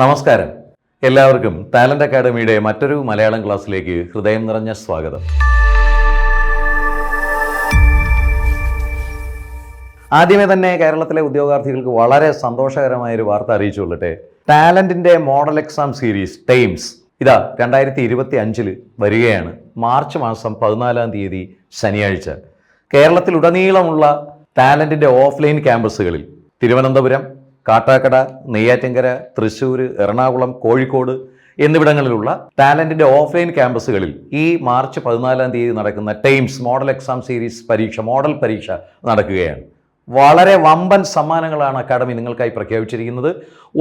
നമസ്കാരം. എല്ലാവർക്കും ടാലന്റ് അക്കാഡമിയുടെ മറ്റൊരു മലയാളം ക്ലാസ്സിലേക്ക് ഹൃദയം നിറഞ്ഞ സ്വാഗതം. ആദ്യമേ തന്നെ കേരളത്തിലെ ഉദ്യോഗാർത്ഥികൾക്ക് വളരെ സന്തോഷകരമായ ഒരു വാർത്ത അറിയിച്ചുകൊള്ളട്ടെ ടാലന്റിന്റെ മോഡൽ എക്സാം സീരീസ് ടൈംസ് ഇതാ രണ്ടായിരത്തി ഇരുപത്തി അഞ്ചിൽ വരികയാണ്. മാർച്ച് മാസം പതിനാലാം തീയതി ശനിയാഴ്ച. കേരളത്തിലുടനീളമുള്ള ടാലന്റിന്റെ ഓഫ്ലൈൻ ക്യാമ്പസുകളിൽ തിരുവനന്തപുരം കാട്ടാക്കട നെയ്യാറ്റിങ്കര തൃശ്ശൂർ എറണാകുളം കോഴിക്കോട് എന്നിവിടങ്ങളിലുള്ള ടാലന്റിന്റെ ഓഫ്ലൈൻ ക്യാമ്പസുകളിൽ ഈ മാർച്ച് പതിനാലാം തീയതി നടക്കുന്ന ടൈംസ് മോഡൽ എക്സാം സീരീസ് പരീക്ഷ മോഡൽ പരീക്ഷ നടക്കുകയാണ്. വളരെ വമ്പൻ സമ്മാനങ്ങളാണ് അക്കാഡമി നിങ്ങൾക്കായി പ്രഖ്യാപിച്ചിരിക്കുന്നത്.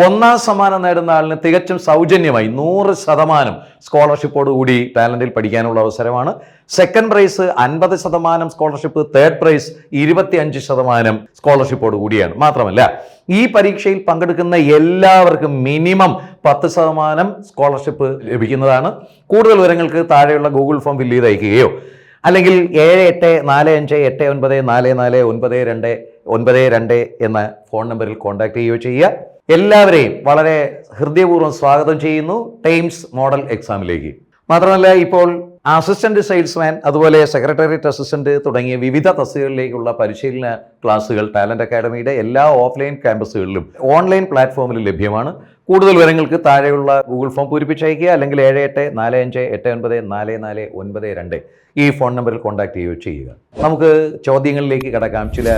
ഒന്നാം സമ്മാനം നേടുന്ന ആളിന് തികച്ചും സൗജന്യമായി നൂറ് ശതമാനം സ്കോളർഷിപ്പോട് കൂടി ടാലന്റിൽ പഠിക്കാനുള്ള അവസരമാണ്. സെക്കൻഡ് പ്രൈസ് അൻപത് ശതമാനം സ്കോളർഷിപ്പ് തേർഡ് പ്രൈസ് ഇരുപത്തി അഞ്ച് ശതമാനം സ്കോളർഷിപ്പോട് കൂടിയാണ്. മാത്രമല്ല ഈ പരീക്ഷയിൽ പങ്കെടുക്കുന്ന എല്ലാവർക്കും മിനിമം പത്ത് ശതമാനം സ്കോളർഷിപ്പ് ലഭിക്കുന്നതാണ്. കൂടുതൽ വിവരങ്ങൾക്ക് താഴെയുള്ള ഗൂഗിൾ ഫോം ഫില്ല് ചെയ്ത് അയക്കുകയോ അല്ലെങ്കിൽ ഏഴ് എട്ട് നാല് അഞ്ച് എട്ട് ഒൻപത് നാല് നാല് ഒൻപത് രണ്ട് ഒൻപത് രണ്ട് എന്ന ഫോൺ നമ്പറിൽ കോൺടാക്ട് ചെയ്യുകയോ ചെയ്യുക. എല്ലാവരെയും വളരെ ഹൃദയപൂർവം സ്വാഗതം ചെയ്യുന്നു ടൈംസ് മോഡൽ എക്സാമിലേക്ക്. മാത്രമല്ല ഇപ്പോൾ അസിസ്റ്റന്റ് സെയിൽസ്മാൻ അതുപോലെ സെക്രട്ടേറിയറ്റ് അസിസ്റ്റന്റ് തുടങ്ങിയ വിവിധ തസ്തികകളിലേക്കുള്ള പരിശീലന ക്ലാസുകൾ ടാലന്റ് അക്കാഡമിയുടെ എല്ലാ ഓഫ്ലൈൻ ക്യാമ്പസുകളിലും ഓൺലൈൻ പ്ലാറ്റ്ഫോമിൽ ലഭ്യമാണ്. കൂടുതൽ വിവരങ്ങൾക്ക് താഴെയുള്ള ഗൂഗിൾ ഫോം പൂരിപ്പിച്ചയക്കുക അല്ലെങ്കിൽ ഏഴ് എട്ട് നാല് അഞ്ച് എട്ട് ഒൻപത് നാല് നാല് ഒൻപത് രണ്ട് ഈ ഫോൺ നമ്പറിൽ കോൺടാക്ട് ചെയ്യുകയോ ചെയ്യുക. നമുക്ക് ചോദ്യങ്ങളിലേക്ക് കടക്കാം. ചില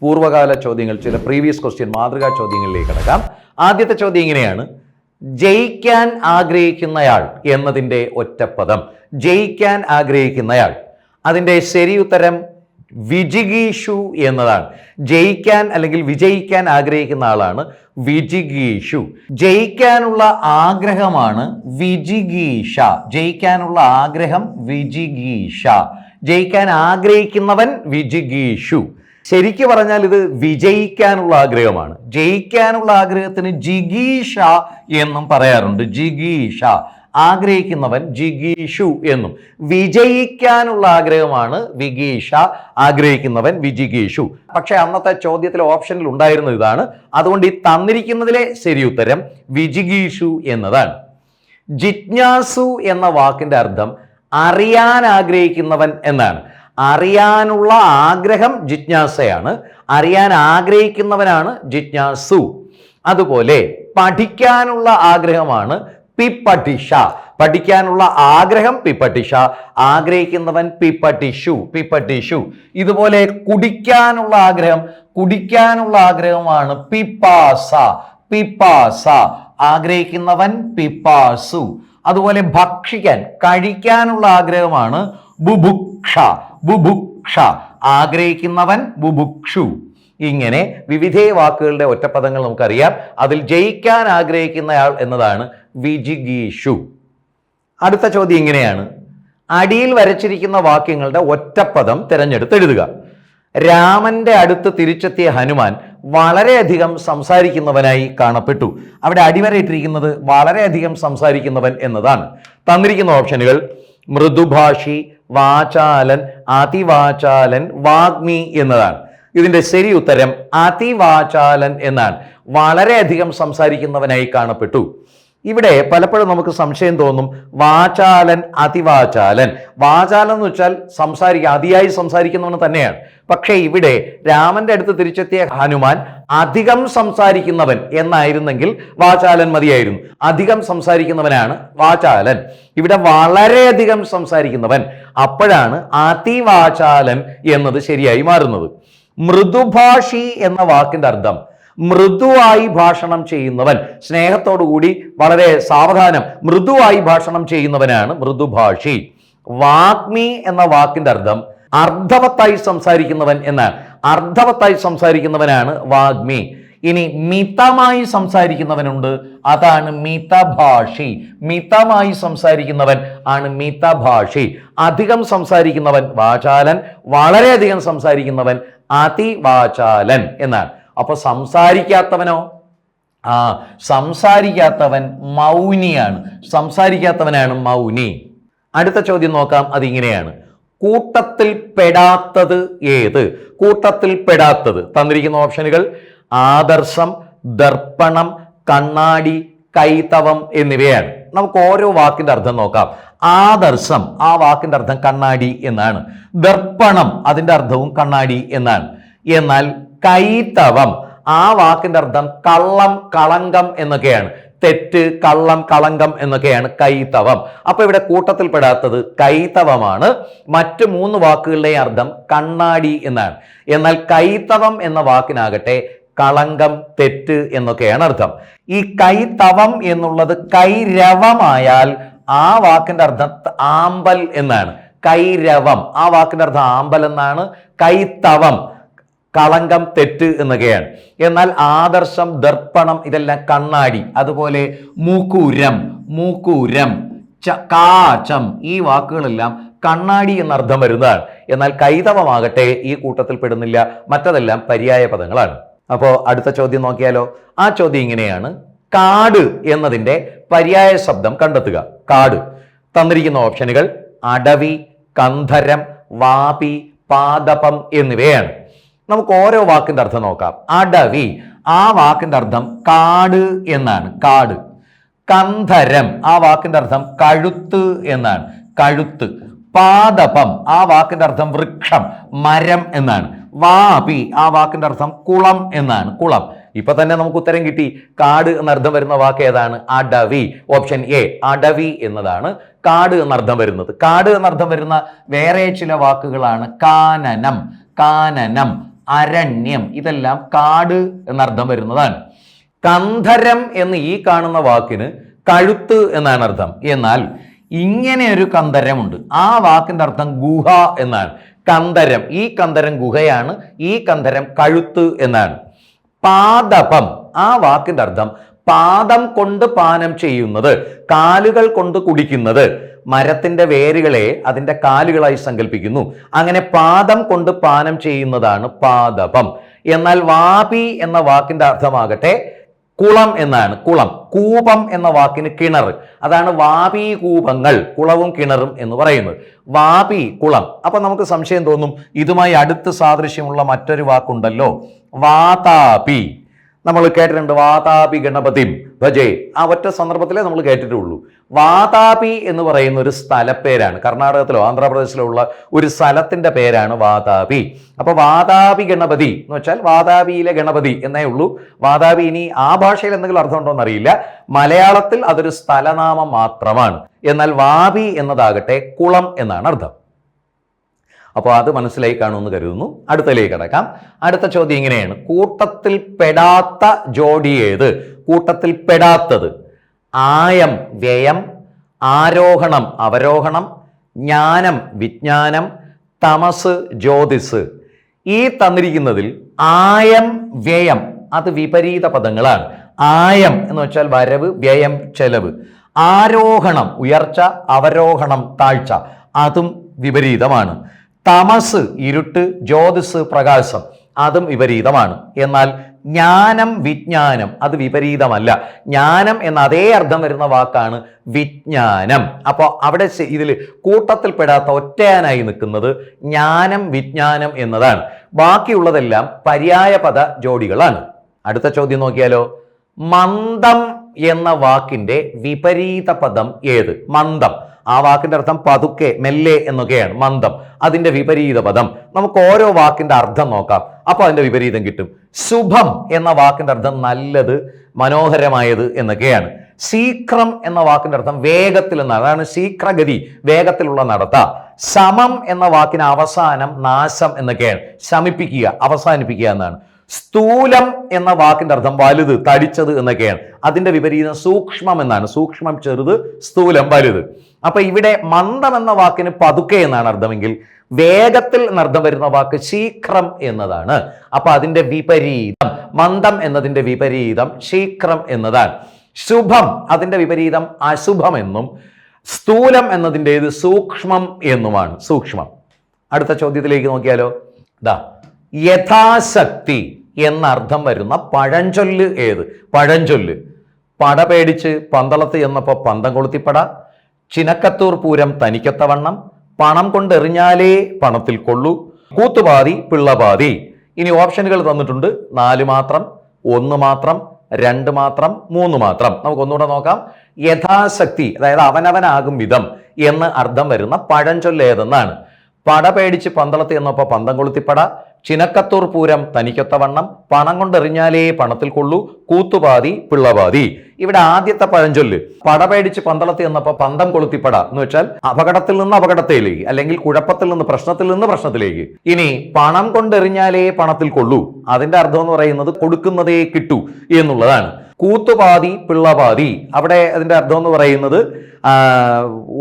പൂർവകാല ചോദ്യങ്ങൾ ചില പ്രീവിയസ് ക്വസ്റ്റ്യൻ മാതൃകാ ചോദ്യങ്ങളിലേക്ക് കിടക്കാം. ആദ്യത്തെ ചോദ്യം ഇങ്ങനെയാണ്. ജയിക്കാൻ ആഗ്രഹിക്കുന്നയാൾ എന്നതിന്റെ ഒറ്റപ്പദം. ജയിക്കാൻ ആഗ്രഹിക്കുന്നയാൾ. അതിന്റെ ശരി ഉത്തരം വിജിഗീഷു എന്നതാണ്. ജയിക്കാൻ അല്ലെങ്കിൽ വിജയിക്കാൻ ആഗ്രഹിക്കുന്ന ആളാണ് വിജിഗീഷു. ജയിക്കാനുള്ള ആഗ്രഹമാണ് വിജിഗീഷ. ജയിക്കാനുള്ള ആഗ്രഹം വിജിഗീഷ. ജയിക്കാൻ ആഗ്രഹിക്കുന്നവൻ വിജിഗീഷു. ശരിക്കു പറഞ്ഞാൽ ഇത് വിജയിക്കാനുള്ള ആഗ്രഹമാണ്. ജയിക്കാനുള്ള ആഗ്രഹത്തിന് ജിഗീഷ എന്നും പറയാറുണ്ട്. ജിഗീഷ. ആഗ്രഹിക്കുന്നവൻ ജിഗീഷു എന്നും. വിജയിക്കാനുള്ള ആഗ്രഹമാണ് വിഗീഷ. ആഗ്രഹിക്കുന്നവൻ വിജിഗീഷു. പക്ഷെ അന്നത്തെ ചോദ്യത്തിലെ ഓപ്ഷനിൽ ഉണ്ടായിരുന്ന ഇതാണ്. അതുകൊണ്ട് ഈ തന്നിരിക്കുന്നതിലെ ശരി ഉത്തരം വിജിഗീഷു എന്നതാണ്. ജിജ്ഞാസു എന്ന വാക്കിന്റെ അർത്ഥം അറിയാൻ ആഗ്രഹിക്കുന്നവൻ എന്നാണ്. അറിയാനുള്ള ആഗ്രഹം ജിജ്ഞാസയാണ്. അറിയാൻ ആഗ്രഹിക്കുന്നവനാണ് ജിജ്ഞാസു. അതുപോലെ പഠിക്കാനുള്ള ആഗ്രഹമാണ് പിപ്പഠിഷ പഠിക്കാനുള്ള ആഗ്രഹം പിപ്പട്ടിഷ ആഗ്രഹിക്കുന്നവൻ പിപ്പട്ടിഷു പിപ്പട്ടിഷു ഇതുപോലെ കുടിക്കാനുള്ള ആഗ്രഹം കുടിക്കാനുള്ള ആഗ്രഹമാണ് പിപ്പാസ പിപ്പാസ ആഗ്രഹിക്കുന്നവൻ പിപ്പാസു അതുപോലെ ഭക്ഷിക്കാൻ കഴിക്കാനുള്ള ആഗ്രഹമാണ് ബുഭുക്ഷ ബുഭുക്ഷ ആഗ്രഹിക്കുന്നവൻ ബുഭുക്ഷു. ഇങ്ങനെ വിവിധ വാക്കുകളുടെ ഒറ്റപ്പദങ്ങൾ നമുക്കറിയാം. അതിൽ ജയിക്കാൻ ആഗ്രഹിക്കുന്നയാൾ എന്നതാണ് വിജിഗീഷു. അടുത്ത ചോദ്യം ഇങ്ങനെയാണ്. അടിയിൽ വരച്ചിരിക്കുന്ന വാക്യങ്ങളുടെ ഒറ്റപ്പദം തിരഞ്ഞെടുത്തെഴുതുക രാമന്റെ അടുത്ത് തിരിച്ചെത്തിയ ഹനുമാൻ വളരെയധികം സംസാരിക്കുന്നവനായി കാണപ്പെട്ടു. അവിടെ അടിവരയിട്ടിരിക്കുന്നത് വളരെയധികം സംസാരിക്കുന്നവൻ എന്നതാണ്. തന്നിരിക്കുന്ന ഓപ്ഷനുകൾ മൃദുഭാഷി വാചാലൻ അതിവാചാലൻ വാഗ്മി എന്നതാണ്. ഇതിന്റെ ശരി ഉത്തരം അതിവാചാലൻ എന്നാണ്. വളരെയധികം സംസാരിക്കുന്നവനായി കാണപ്പെട്ടു. ഇവിടെ പലപ്പോഴും നമുക്ക് സംശയം തോന്നും വാചാലൻ അതിവാചാലൻ. വാചാലൻ എന്ന് വെച്ചാൽ സംസാരിക്കുക അതിയായി സംസാരിക്കുന്നവന് തന്നെയാണ്. പക്ഷേ ഇവിടെ രാമന്റെ അടുത്ത് തിരിച്ചെത്തിയ ഹനുമാൻ അധികം സംസാരിക്കുന്നവൻ എന്നായിരുന്നെങ്കിൽ വാചാലൻ മതിയായിരുന്നു. അധികം സംസാരിക്കുന്നവനാണ് വാചാലൻ. ഇവിടെ വളരെയധികം സംസാരിക്കുന്നവൻ അപ്പോഴാണ് അതിവാചാലൻ എന്നത് ശരിയായി മാറുന്നത്. മൃദുഭാഷി എന്ന വാക്കിന്റെ അർത്ഥം മൃദുവായി ഭാഷണം ചെയ്യുന്നവൻ. സ്നേഹത്തോടുകൂടി വളരെ സാവധാനം. മൃദുവായി ഭാഷണം ചെയ്യുന്നവനാണ് മൃദുഭാഷി. വാഗ്മി എന്ന വാക്കിന്റെ അർത്ഥം അർദ്ധവത്തായി സംസാരിക്കുന്നവൻ എന്നാണ്. അർദ്ധവത്തായി സംസാരിക്കുന്നവനാണ് വാഗ്മി. ഇനി മിതമായി സംസാരിക്കുന്നവനുണ്ട്. അതാണ് മിതഭാഷി. മിതമായി സംസാരിക്കുന്നവൻ ആണ് മിതഭാഷി. അധികം സംസാരിക്കുന്നവൻ വാചാലൻ. വളരെയധികം സംസാരിക്കുന്നവൻ അതിവാചാലൻ എന്നാണ്. അപ്പൊ സംസാരിക്കാത്തവനോ? ആ സംസാരിക്കാത്തവൻ മൗനിയാണ്. സംസാരിക്കാത്തവനാണ് മൗനി. അടുത്ത ചോദ്യം നോക്കാം അതിങ്ങനെയാണ്. കൂട്ടത്തിൽ പെടാത്തത് ഏത്? കൂട്ടത്തിൽ പെടാത്തത്. തന്നിരിക്കുന്ന ഓപ്ഷനുകൾ ആദർശം ദർപ്പണം കണ്ണാടി കൈത്തവം എന്നിവയാണ്. നമുക്ക് ഓരോ വാക്കിന്റെ അർത്ഥം നോക്കാം. ആദർശം ആ വാക്കിന്റെ അർത്ഥം കണ്ണാടി എന്നാണ്. ദർപ്പണം അതിന്റെ അർത്ഥവും കണ്ണാടി എന്നാണ്. എന്നാൽ കൈത്തവം ആ വാക്കിന്റെ അർത്ഥം കള്ളം കളങ്കം എന്നൊക്കെയാണ്. തെറ്റ് കള്ളം കളങ്കം എന്നൊക്കെയാണ് കൈത്തവം അപ്പൊ ഇവിടെ കൂട്ടത്തിൽപ്പെടാത്തത് കൈത്തവമാണ് മറ്റ് മൂന്ന് വാക്കുകളുടെ അർത്ഥം കണ്ണാടി എന്നാണ്. എന്നാൽ കൈത്തവം എന്ന വാക്കിനാകട്ടെ കളങ്കം തെറ്റ് എന്നൊക്കെയാണ് അർത്ഥം. ഈ കൈത്തവം എന്നുള്ളത് കൈരവമായാൽ ആ വാക്കിന്റെ അർത്ഥം ആമ്പൽ എന്നാണ്. കൈരവം ആ വാക്കിന്റെ അർത്ഥം ആമ്പൽ എന്നാണ്. കൈതവം കളങ്കം തെറ്റ് എന്നൊക്കെയാണ്. എന്നാൽ ആദർശം ദർപ്പണം ഇതെല്ലാം കണ്ണാടി അതുപോലെ മൂക്കൂരം മൂക്കൂരം ച ഈ വാക്കുകളെല്ലാം കണ്ണാടി എന്നർത്ഥം വരുന്നതാണ്. എന്നാൽ കൈതവമാകട്ടെ ഈ കൂട്ടത്തിൽ പെടുന്നില്ല. മറ്റതെല്ലാം പര്യായ പദങ്ങളാണ്. അപ്പോൾ അടുത്ത ചോദ്യം നോക്കിയാലോ? ആ ചോദ്യം ഇങ്ങനെയാണ്. കാട് എന്നതിന്റെ പര്യായ ശബ്ദം കണ്ടെത്തുക. കാട്. തന്നിരിക്കുന്ന ഓപ്ഷനുകൾ അടവി കന്ധരം വാപി പാദപം എന്നിവയാണ്. നമുക്ക് ഓരോ വാക്കിന്റെ അർത്ഥം നോക്കാം. അടവി. ആ വാക്കിന്റെ അർത്ഥം കാട് എന്നാണ്. കാട്. കന്ധരം. ആ വാക്കിന്റെ അർത്ഥം കഴുത്ത് എന്നാണ്. കഴുത്ത്. പാദപം. ആ വാക്കിന്റെ അർത്ഥം വൃക്ഷം മരം എന്നാണ്. വാപി. ആ വാക്കിന്റെ അർത്ഥം കുളം എന്നാണ്. കുളം. ഇപ്പൊ തന്നെ നമുക്ക് ഉത്തരം കിട്ടി. കാട് എന്നർത്ഥം വരുന്ന വാക്ക് ഏതാണ്? അടവി. ഓപ്ഷൻ എ അടവി എന്നതാണ്. കാട് എന്നർത്ഥം വരുന്നത്. കാട് എന്നർത്ഥം വരുന്ന വേറെ ചില വാക്കുകളാണ് കാനനം. കാനനം. അരണ്യം. ഇതെല്ലാം കാട് എന്നർത്ഥം വരുന്നതാണ്. കന്ധരം എന്ന് ഈ കാണുന്ന വാക്കിന് കഴുത്ത് എന്നാണ് അർത്ഥം. എന്നാൽ ഇങ്ങനെ ഒരു കന്ധരമുണ്ട്. ആ വാക്കിന്റെ അർത്ഥം ഗുഹ എന്നാണ്. കന്ധരം. ഈ കന്ധരം ഗുഹയാണ് ഈ കന്ധരം കഴുത്ത് എന്നാണ്. പാദപം. ആ വാക്കിന്റെ അർത്ഥം പാദം കൊണ്ട് പാനം ചെയ്യുന്നത് കാലുകൾ കൊണ്ട് കുടിക്കുന്നത്. മരത്തിന്റെ വേരുകളെ അതിന്റെ കാലുകളായി സങ്കല്പിക്കുന്നു അങ്ങനെ പാദം കൊണ്ട് പാനം ചെയ്യുന്നതാണ് പാദപം. എന്നാൽ വാപി എന്ന വാക്കിന്റെ അർത്ഥമാകട്ടെ കുളം എന്നാണ്. കുളം കൂപം എന്ന വാക്കിന് കിണർ. അതാണ് വാപി കൂപങ്ങൾ കുളവും കിണറും എന്ന് പറയുന്നത്. വാപി കുളം. അപ്പൊ നമുക്ക് സംശയം തോന്നും ഇതുമായി അടുത്ത് സാദൃശ്യമുള്ള മറ്റൊരു വാക്കുണ്ടല്ലോ. വാതാപി. നമ്മൾ കേട്ടിട്ടുണ്ട് വാതാപി ഗണപതിം ഭജേ ആ ഒറ്റ സന്ദർഭത്തിലേ നമ്മൾ കേട്ടിട്ടുള്ളൂ. വാതാപി എന്ന് പറയുന്ന ഒരു സ്ഥലപ്പേരാണ്. കർണാടകത്തിലോ ആന്ധ്രാപ്രദേശിലോ ഉള്ള ഒരു സ്ഥലത്തിന്റെ പേരാണ് വാതാപി. അപ്പോൾ വാതാപി ഗണപതി എന്ന് വെച്ചാൽ വാതാപിയിലെ ഗണപതി എന്നേ ഉള്ളൂ. വാതാപി ഇനി ആ ഭാഷയിൽ എന്തെങ്കിലും അർത്ഥമുണ്ടോ എന്നറിയില്ല മലയാളത്തിൽ അതൊരു സ്ഥലനാമം മാത്രമാണ്. എന്നാൽ വാപി എന്നതാകട്ടെ കുളം എന്നാണ് അർത്ഥം. അപ്പോൾ അത് മനസ്സിലായി കാണുമെന്ന് കരുതുന്നു. അടുത്തതിലേക്ക് കിടക്കാം. അടുത്ത ചോദ്യം ഇങ്ങനെയാണ്. കൂട്ടത്തിൽ പെടാത്ത ജോഡി ഏത്? കൂട്ടത്തിൽ പെടാത്തത്. ആയം വ്യയം ആരോഹണം അവരോഹണം ജ്ഞാനം വിജ്ഞാനം തമസ് ജ്യോതിസ്. ഈ തന്നിരിക്കുന്നതിൽ ആയം വ്യയം അത് വിപരീത പദങ്ങളാണ്. ആയം എന്ന് വെച്ചാൽ വരവ് വ്യയം ചെലവ്. ആരോഹണം ഉയർച്ച അവരോഹണം താഴ്ച അതും വിപരീതമാണ്. തമസ് ഇരുട്ട് ജ്യോതിസ് പ്രകാശം അതും വിപരീതമാണ്. എന്നാൽ ജ്ഞാനം വിജ്ഞാനം അത് വിപരീതമല്ല. ജ്ഞാനം എന്ന അതേ അർത്ഥം വരുന്ന വാക്കാണ് വിജ്ഞാനം. അപ്പോൾ അവിടെ ഇതിൽ കൂട്ടത്തിൽപ്പെടാത്ത ഒറ്റയാനായി നിൽക്കുന്നത് ജ്ഞാനം വിജ്ഞാനം എന്നതാണ്. ബാക്കിയുള്ളതെല്ലാം പര്യായപദ ജോഡികളാണ്. അടുത്ത ചോദ്യം നോക്കിയാലോ? മന്ദം എന്ന വാക്കിന്റെ വിപരീത പദം ഏത്? മന്ദം. ആ വാക്കിന്റെ അർത്ഥം പതുക്കെ മെല്ലെ എന്നൊക്കെയാണ് മന്ദം. അതിന്റെ വിപരീത പദം നമുക്ക് ഓരോ വാക്കിന്റെ അർത്ഥം നോക്കാം. അപ്പോൾ അതിന്റെ വിപരീതം കിട്ടും. ശുഭം എന്ന വാക്കിന്റെ അർത്ഥം നല്ലത് മനോഹരമായത് എന്നൊക്കെയാണ്. ശീക്രം എന്ന വാക്കിന്റെ അർത്ഥം വേഗത്തിൽ എന്നാണ് അതാണ് ശീക്രഗതി വേഗത്തിലുള്ള നടത്ത. ശമം എന്ന വാക്കിന് അവസാനം നാശം എന്നൊക്കെയാണ്. ശമിപ്പിക്കുക അവസാനിപ്പിക്കുക എന്നാണ്. സ്ഥൂലം എന്ന വാക്കിന്റെ അർത്ഥം വലുത് തടിച്ചത് എന്നൊക്കെയാണ്. അതിന്റെ വിപരീതം സൂക്ഷ്മം എന്നാണ്. സൂക്ഷ്മം ചെറുത് സ്ഥൂലം വലുത്. അപ്പൊ ഇവിടെ മന്ദം എന്ന വാക്കിന് പതുക്കെ എന്നാണ് അർത്ഥമെങ്കിൽ വേഗത്തിൽ എന്നർത്ഥം വരുന്ന വാക്ക് ശീഘ്രം എന്നതാണ്. അപ്പൊ അതിന്റെ വിപരീതം മന്ദം എന്നതിന്റെ വിപരീതം ശീഘ്രം എന്നതാണ്. ശുഭം അതിന്റെ വിപരീതം അശുഭം എന്നും സ്ഥൂലം എന്നതിന്റെത് സൂക്ഷ്മം എന്നുമാണ്. സൂക്ഷ്മം. അടുത്ത ചോദ്യത്തിലേക്ക് നോക്കിയാലോ? ദാ യഥാശക്തി. എന്നർത്ഥം വരുന്ന പഴഞ്ചൊല്ല് ഏത്? പഴഞ്ചൊല്ല്. പട പേടിച്ച് പന്തളത്ത് ചെന്നപ്പോൾ പന്തം കൊളുത്തിപ്പട. ചിനക്കത്തൂർ പൂരം തനിക്കത്തവണ്ണം. പണം കൊണ്ടെറിഞ്ഞാലേ പണത്തിൽ കൊള്ളൂ. കൂത്തുപാതി പിള്ളപാതി. ഇനി ഓപ്ഷനുകൾ തന്നിട്ടുണ്ട്. നാല് മാത്രം ഒന്ന് മാത്രം രണ്ട് മാത്രം മൂന്ന് മാത്രം. നമുക്ക് ഒന്നുകൂടെ നോക്കാം. യഥാശക്തി അതായത് അവനവനാകും വിധം എന്ന് അർത്ഥം വരുന്ന പഴഞ്ചൊല്ല് ഏതെന്നാണ്? പട പേടിച്ച് പന്തളത്ത് ചെന്നപ്പോൾ പന്തം കൊളുത്തിപ്പട. ചിനക്കത്തൂർ പൂരം തനിക്കൊത്തവണ്ണം പണം കൊണ്ടെറിഞ്ഞാലേ പണത്തിൽ കൊള്ളൂ കൂത്തുപാതി പിള്ളപാതി. ഇവിടെ ആദ്യത്തെ പഴഞ്ചൊല്ല് പട പേടിച്ച് പന്തളത്തി എന്നപ്പോ പന്തം കൊളുത്തിപ്പട എന്ന് വെച്ചാൽ അപകടത്തിൽ നിന്ന് അപകടത്തിലേക്ക് അല്ലെങ്കിൽ കുഴപ്പത്തിൽ നിന്ന് പ്രശ്നത്തിൽ നിന്ന് പ്രശ്നത്തിലേക്ക്. ഇനി പണം കൊണ്ടെറിഞ്ഞാലേ പണത്തിൽ കൊള്ളൂ. അതിന്റെ അർത്ഥം എന്ന് പറയുന്നത് കൊടുക്കുന്നതേ കിട്ടൂ എന്നുള്ളതാണ്. കൂത്തുപാതി പിള്ളപാതി. അവിടെ അതിന്റെ അർത്ഥം എന്ന് പറയുന്നത്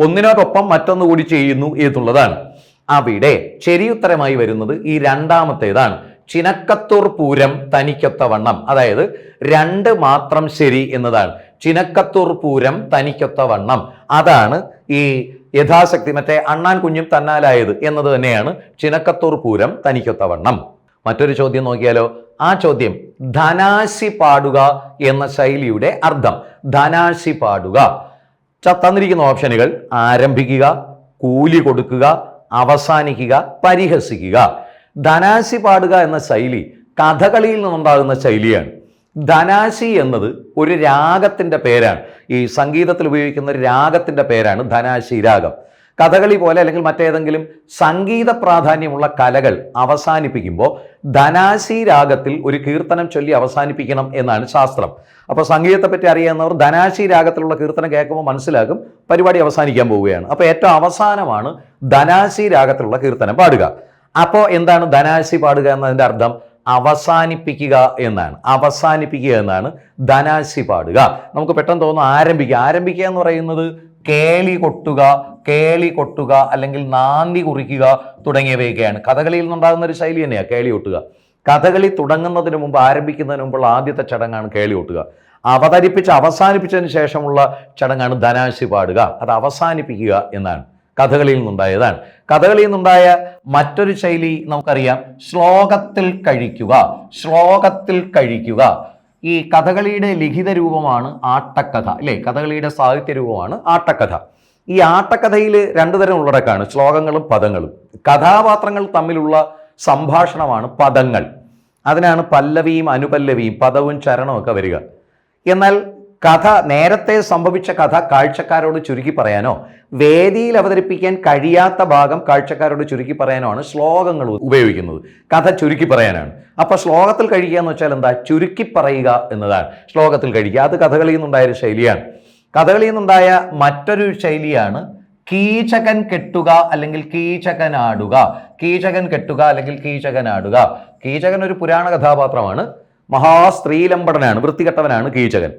ഒന്നിനോടൊപ്പം മറ്റൊന്ന് കൂടി ചെയ്യുന്നു എന്നുള്ളതാണ്. അവിടെ ശരിയുത്തരമായി വരുന്നത് ഈ രണ്ടാമത്തേതാണ്. ചിനക്കത്തൂർ പൂരം തനിക്കൊത്തവണ്ണം അതായത് രണ്ട് മാത്രം ശരി എന്നതാണ്. ചിനക്കത്തൂർ പൂരം തനിക്കൊത്തവണ്ണം അതാണ് ഈ യഥാശക്തി. മറ്റേ അണ്ണാൻ കുഞ്ഞും തന്നാലായത് എന്നത് തന്നെയാണ് ചിനക്കത്തൂർ പൂരം തനിക്കൊത്തവണ്ണം. മറ്റൊരു ചോദ്യം നോക്കിയാലോ? ആ ചോദ്യം ധനാശി പാടുക എന്ന ശൈലിയുടെ അർത്ഥം. ധനാശി പാടുക. തന്നിരിക്കുന്ന ഓപ്ഷനുകൾ ആരംഭിക്കുക കൂലി കൊടുക്കുക അവസാനിക്കുക പരിഹസിക്കുക. ധനാശി പാടുക എന്ന ശൈലി കഥകളിയിൽ നിന്നുണ്ടാകുന്ന ശൈലിയാണ്. ധനാശി എന്നത് ഒരു രാഗത്തിന്റെ പേരാണ്. ഈ സംഗീതത്തിൽ ഉപയോഗിക്കുന്ന ഒരു രാഗത്തിന്റെ പേരാണ് ധനാശി രാഗം. കഥകളി പോലെ അല്ലെങ്കിൽ മറ്റേതെങ്കിലും സംഗീത പ്രാധാന്യമുള്ള കലകൾ അവസാനിപ്പിക്കുമ്പോൾ ധനാശി രാഗത്തിൽ ഒരു കീർത്തനം ചൊല്ലി അവസാനിപ്പിക്കണം എന്നാണ് ശാസ്ത്രം. അപ്പോൾ സംഗീതത്തെ പറ്റി അറിയാവുന്നവർ ധനാശി രാഗത്തിലുള്ള കീർത്തനം കേൾക്കുമ്പോൾ മനസ്സിലാക്കും പരിപാടി അവസാനിക്കാൻ പോവുകയാണ്. അപ്പോൾ ഏറ്റവും അവസാനമാണ് ധനാശി രാഗത്തിലുള്ള കീർത്തനം പാടുക. അപ്പോൾ എന്താണ് ധനാശി പാടുക എന്നതിന്റെ അർത്ഥം? അവസാനിപ്പിക്കുക എന്നാണ്. അവസാനിപ്പിക്കുക എന്നാണ് ധനാശി പാടുക. നമുക്ക് പെട്ടെന്ന് തോന്നുന്നു ആരംഭിക്കുക. ആരംഭിക്കുക എന്ന് പറയുന്നത് കേളി കൊട്ടുക കേളി കൊട്ടുക അല്ലെങ്കിൽ നാന്തി കുറിക്കുക തുടങ്ങിയവയൊക്കെയാണ്. കഥകളിയിൽ നിന്നുണ്ടാകുന്ന ഒരു ശൈലി തന്നെയാണ് കേളി കൊട്ടുക. കഥകളി തുടങ്ങുന്നതിന് മുമ്പ് ആരംഭിക്കുന്നതിന് മുമ്പുള്ള ആദ്യത്തെ ചടങ്ങാണ് കേളി കൊട്ടുക. അവതരിപ്പിച്ച് അവസാനിപ്പിച്ചതിന് ശേഷമുള്ള ചടങ്ങാണ് ധനാശി പാടുക. അത് അവസാനിപ്പിക്കുക എന്നാണ്. കഥകളിയിൽ നിന്നുണ്ടായതാണ്. കഥകളിയിൽ നിന്നുണ്ടായ മറ്റൊരു ശൈലി നമുക്കറിയാം. ശ്ലോകത്തിൽ കഴിക്കുക. ശ്ലോകത്തിൽ കഴിക്കുക. ഈ കഥകളിയുടെ ലിഖിത രൂപമാണ് ആട്ടക്കഥ അല്ലേ? കഥകളിയുടെ സാഹിത്യ രൂപമാണ് ആട്ടക്കഥ. ഈ ആട്ടക്കഥയിൽ രണ്ടു തരം ഉള്ളടക്കമാണ് ശ്ലോകങ്ങളും പദങ്ങളും. കഥാപാത്രങ്ങൾ തമ്മിലുള്ള സംഭാഷണമാണ് പദങ്ങൾ. അതിനാണ് പല്ലവിയും അനുപല്ലവിയും പദവും ചരണവും ഒക്കെ വരിക. എന്നാൽ കഥ നേരത്തെ സംഭവിച്ച കഥ കാഴ്ചക്കാരോട് ചുരുക്കി പറയാനോ? വേദിയിൽ അവതരിപ്പിക്കാൻ കഴിയാത്ത ഭാഗം കാഴ്ചക്കാരോട് ചുരുക്കി പറയാനോ ആണ് ശ്ലോകങ്ങൾ ഉപയോഗിക്കുന്നത്. കഥ ചുരുക്കി പറയാനാണ്. അപ്പോൾ ശ്ലോകത്തിൽ കഴിക്കുക എന്ന് വെച്ചാൽ എന്താ? ചുരുക്കി പറയുക എന്നതാണ്. ശ്ലോകത്തിൽ കഴിക്കുക അത് കഥകളിയിൽ നിന്നുണ്ടായ ഒരു ശൈലിയാണ്. കഥകളിയിൽ നിന്നുണ്ടായ മറ്റൊരു ശൈലിയാണ് കീചകൻ കെട്ടുക അല്ലെങ്കിൽ കീചകൻ ആടുക കീചകൻ കെട്ടുക അല്ലെങ്കിൽ കീചകൻ ആടുക കീചകൻ ഒരു പുരാണ കഥാപാത്രമാണ്. മഹാസ്ത്രീലമ്പടനാണ് വൃത്തികെട്ടവനാണ് കീചകൻ.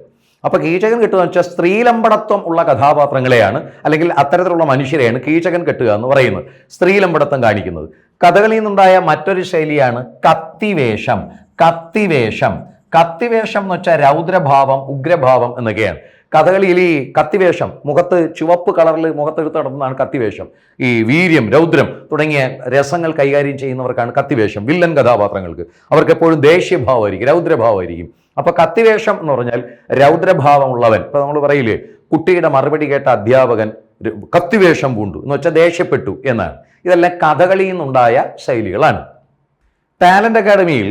അപ്പൊ കീചകൻ കെട്ടുക എന്ന് വെച്ചാൽ സ്ത്രീലമ്പടത്വം ഉള്ള കഥാപാത്രങ്ങളെയാണ് അല്ലെങ്കിൽ അത്തരത്തിലുള്ള മനുഷ്യരെയാണ് കീചകൻ കെട്ടുക എന്ന് പറയുന്നത്. സ്ത്രീലമ്പടത്വം കാണിക്കുന്നത്. കഥകളിയിൽ നിന്നുണ്ടായ മറ്റൊരു ശൈലിയാണ് കത്തിവേഷം. കത്തിവേഷം. കത്തിവേഷം എന്ന് വെച്ചാൽ രൗദ്രഭാവം ഉഗ്രഭാവം എന്നൊക്കെയാണ്. കഥകളിയിൽ ഈ കത്തിവേഷം മുഖത്ത് ചുവപ്പ് കളറിൽ മുഖത്തെടുത്ത് നടത്തുന്നതാണ് കത്തിവേഷം. ഈ വീര്യം രൗദ്രം തുടങ്ങിയ രസങ്ങൾ കൈകാര്യം ചെയ്യുന്നവർക്കാണ് കത്തിവേഷം വില്ലൻ കഥാപാത്രങ്ങൾക്ക്. അവർക്ക് എപ്പോഴും ദേഷ്യഭാവമായിരിക്കും രൗദ്രഭാവമായിരിക്കും. അപ്പൊ കത്തിവേഷം എന്ന് പറഞ്ഞാൽ രൗദ്രഭാവമുള്ളവൻ. ഇപ്പൊ നമ്മൾ പറയില്ലേ കുട്ടിയുടെ മറുപടി കേട്ട അധ്യാപകൻ കത്തിവേഷം പൂണ്ടു. എന്ന് വെച്ചാൽ ദേഷ്യപ്പെട്ടു എന്നാണ്. ഇതെല്ലാം കഥകളിയിൽ നിന്നുണ്ടായ ശൈലികളാണ്. ടാലന്റ് അക്കാഡമിയിൽ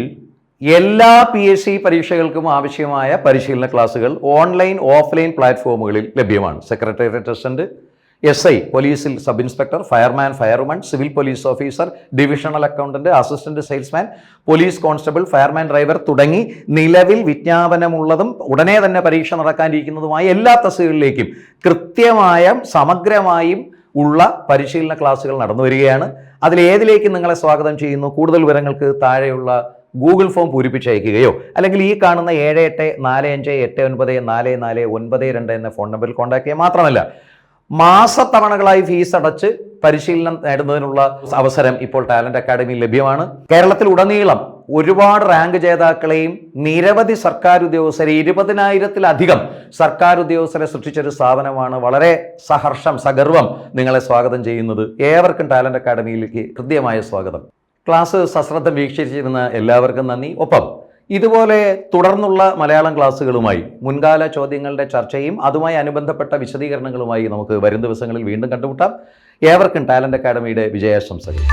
എല്ലാ പി എസ് സി പരീക്ഷകൾക്കും ആവശ്യമായ പരിശീലന ക്ലാസുകൾ ഓൺലൈൻ ഓഫ്ലൈൻ പ്ലാറ്റ്ഫോമുകളിൽ ലഭ്യമാണ്. സെക്രട്ടേറിയറ്റ് അസിസ്റ്റന്റ് എസ് ഐ പോലീസിൽ sub inspector fireman firewoman civil police officer divisional accountant assistant salesman police constable fireman driver തുടങ്ങി നിലവിൽ വിജ്ഞാപനമുള്ളതും ഉടനെ തന്നെ പരീക്ഷ നടക്കാനിരിക്കുന്നതുമായ എല്ലാ തസ്തികളിലേക്കും കൃത്യമായ സമഗ്രമായും ഉള്ള പരിശീലന ക്ലാസ്സുകൾ നടന്നു വരികയാണ്. അതിലേതിലേക്ക് നിങ്ങളെ സ്വാഗതം ചെയ്യുന്നു കൂടുതൽ വിവരങ്ങൾക്ക് താഴെയുള്ള ഗൂഗിൾ ഫോം പൂരിപ്പിച്ചയക്കുകയോ അല്ലെങ്കിൽ ഈ കാണുന്ന ഏഴ് എട്ട് നാല് അഞ്ച് എട്ട് ഒൻപത് നാല് നാല് ഒൻപത് രണ്ട് എന്ന ഫോൺ നമ്പറിൽ കോൺടാക്ട് ചെയ്യുക മാത്രമല്ല മാസത്തവണകളായി ഫീസ് അടച്ച് പരിശീലനം നേടുന്നതിനുള്ള അവസരം ഇപ്പോൾ ടാലന്റ് അക്കാദമി ലഭ്യമാണ്. കേരളത്തിൽ ഉടനീളം ഒരുപാട് റാങ്ക് ജേതാക്കളെയും നിരവധി സർക്കാർ ഉദ്യോഗസ്ഥരെ ഇരുപതിനായിരത്തിലധികം സർക്കാർ ഉദ്യോഗസ്ഥരെ സൃഷ്ടിച്ചൊരു സ്ഥാപനമാണ്. വളരെ സഹർഷം സഗർവം നിങ്ങളെ സ്വാഗതം ചെയ്യുന്നത്. ഏവർക്കും ടാലന്റ് അക്കാദമിയിലേക്ക് ഹൃദ്യമായ സ്വാഗതം. ക്ലാസ് സശ്രദ്ധം വീക്ഷിച്ചിരുന്ന എല്ലാവർക്കും നന്ദി. ഒപ്പം ഇതുപോലെ തുടർന്നുള്ള മലയാളം ക്ലാസ്സുകളുമായി മുൻകാല ചോദ്യങ്ങളുടെ ചർച്ചയും അതുമായി അനുബന്ധപ്പെട്ട വിശദീകരണങ്ങളുമായി നമുക്ക് വരും ദിവസങ്ങളിൽ വീണ്ടും കണ്ടുമുട്ടാം. ഏവർക്കും ടാലന്റ് അക്കാഡമിയുടെ വിജയാശംസകൾ.